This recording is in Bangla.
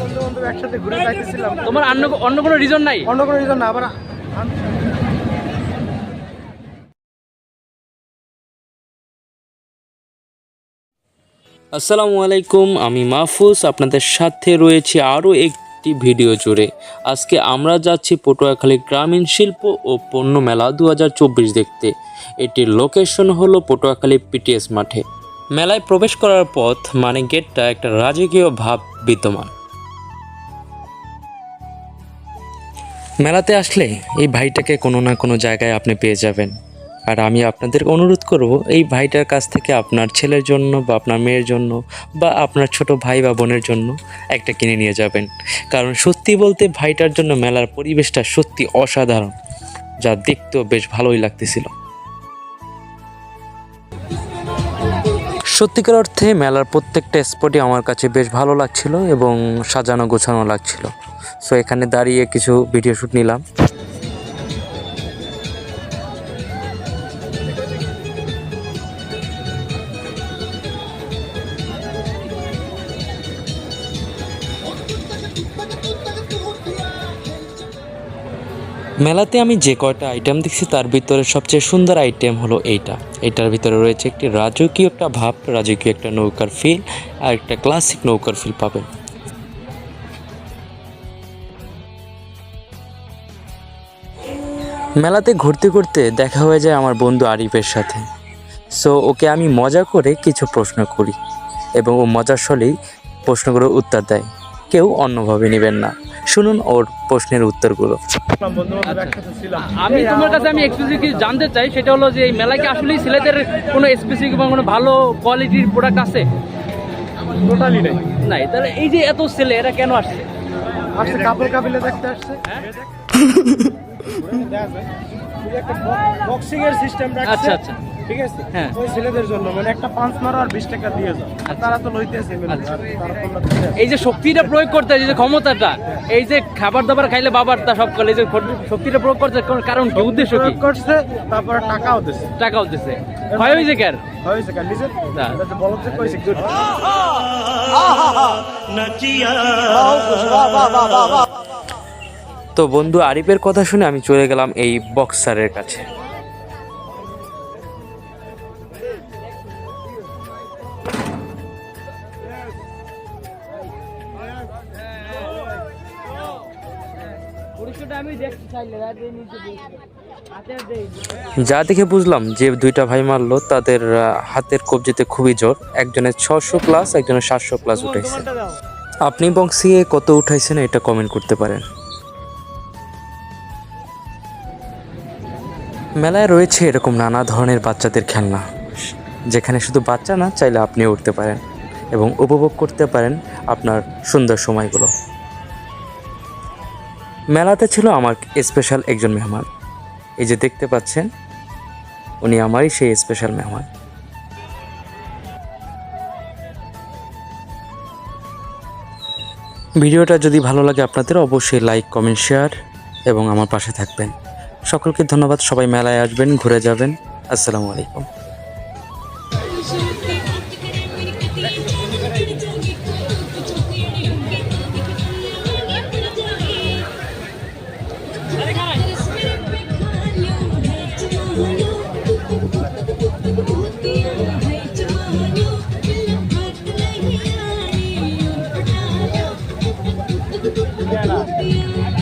বন্ধু বন্ধু একসাথে ঘুরে যাইতেছিলাম তোমার অন্য অন্য কোনো রিজন নাই? অন্য কোনো রিজন না আবার আসসালামু আলাইকুম আমি মাহফুজ আপনাদের সাথে রয়েছি আরও একটি ভিডিও জুড়ে। আজকে আমরা যাচ্ছি পটুয়াখালী গ্রামীণ শিল্প ও পণ্য মেলা দু হাজার চব্বিশ দেখতে। এটির লোকেশন হলো পটুয়াখালী পিটিএস মাঠে। মেলায় প্রবেশ করার পথ মানে গেটটা একটা রাজকীয় ভাব বিদ্যমান। মেলাতে আসলে এই ভাইটাকে কোনো না কোনো জায়গায় আপনি পেয়ে যাবেন। আর আমি আপনাদের অনুরোধ করব, এই ভাইটার কাছ থেকে আপনার ছেলের জন্য বা আপনার মেয়ের জন্য বা আপনার ছোট ভাই বা বোনের জন্য একটা কিনে নিয়ে যাবেন। কারণ সত্যি বলতে ভাইটার জন্য মেলার পরিবেশটা সত্যি অসাধারণ, যা দেখতেও বেশ ভালোই লাগতেছিল। সত্যিকার অর্থে মেলার প্রত্যেকটা স্পটই আমার কাছে বেশ ভালো লাগছিল এবং সাজানো গোছানো লাগছিল। সো এখানে দাঁড়িয়ে কিছু ভিডিও শ্যুট নিলাম। মেলাতে আমি যে কয়টা আইটেম দেখছি, তার ভিতরে সবচেয়ে সুন্দর আইটেম হলো এইটা। এটার ভিতরে রয়েছে একটি রাজকীয় একটা ভাব, রাজকীয় একটা নৌকার ফিল আর একটা ক্লাসিক নৌকার ফিল পাবেন। মেলাতে ঘুরতে ঘুরতে দেখা হয়ে যায় আমার বন্ধু আরিফের সাথে। সো ওকে আমি মজা করে কিছু প্রশ্ন করি এবং ও মজার ছলেই প্রশ্নগুলোর উত্তর দেয়। কেউ অন্যভাবে নেবেন না। শুনুন ওর প্রশ্নের উত্তরগুলো। আমি তোমার কাছে আমি এক্সক্লুসিভ কিছু জানতে চাই সেটা হলো যে এই মেলায় কি আসলেই ছেলেদের কোনো স্পেসিফিক বা কোনো ভালো কোয়ালিটির প্রোডাক্ট আছে? টোটালি নেই। নাই তাহলে এই যে এত ছেলে এরা কেন আসছে? আসছে কাপড় কাবিলে দেখতে আসছে। বক্সিং এর সিস্টেম আচ্ছা আচ্ছা ঠিক আছে হ্যাঁ। ওই ছেলেদের জন্য মানে একটা পাঁচ মারো আর বিশ টাকা দিয়ে যাও আর তারা তো লইতেছে আচ্ছা। তারা তোমরা দিতে আসে। এই যে শক্তিটা প্রয়োগ করতে এই যে ক্ষমতাটা এই যে খাবার দাবার খাইলে বাবার তা সব করে যে শক্তিটা প্রয়োগ করতে কারণ কি উদ্দেশ্য কি করছে তারপরে টাকাও দিছে টাকা হতেছে হয় কার না। গুড তো বন্ধু আরিফের কথা শুনে আমি চলে গেলাম এই বক্সারের কাছে। যা দেখে বুঝলাম যে দুইটা ভাই মারলো তাদের হাতের কবজিতে খুবই জোর। একজনের ছশো প্লাস একজনের সাতশো প্লাস উঠাইছে। আপনি বক্সিয়ে কত উঠাইছেন এটা কমেন্ট করতে পারেন। মেলায় রয়েছে এরকম নানা ধরনের বাচ্চাদের খেলনা, যেখানে শুধু বাচ্চা না, চাইলে আপনিও উঠতে পারেন এবং উপভোগ করতে পারেন আপনার সুন্দর সময়গুলো। মেলাতে ছিল আমার স্পেশাল একজন মেহমান। এই যে দেখতে পাচ্ছেন, উনি আমারই সেই স্পেশাল মেহমান। ভিডিওটা যদি ভালো লাগে আপনাদের, অবশ্যই লাইক, কমেন্ট, শেয়ার এবং আমার পাশে থাকবেন। সকলকে ধন্যবাদ। সবাই মেলায় আসবেন ঘুরে যাবেন। আসসালামু আলাইকুম। Yeah.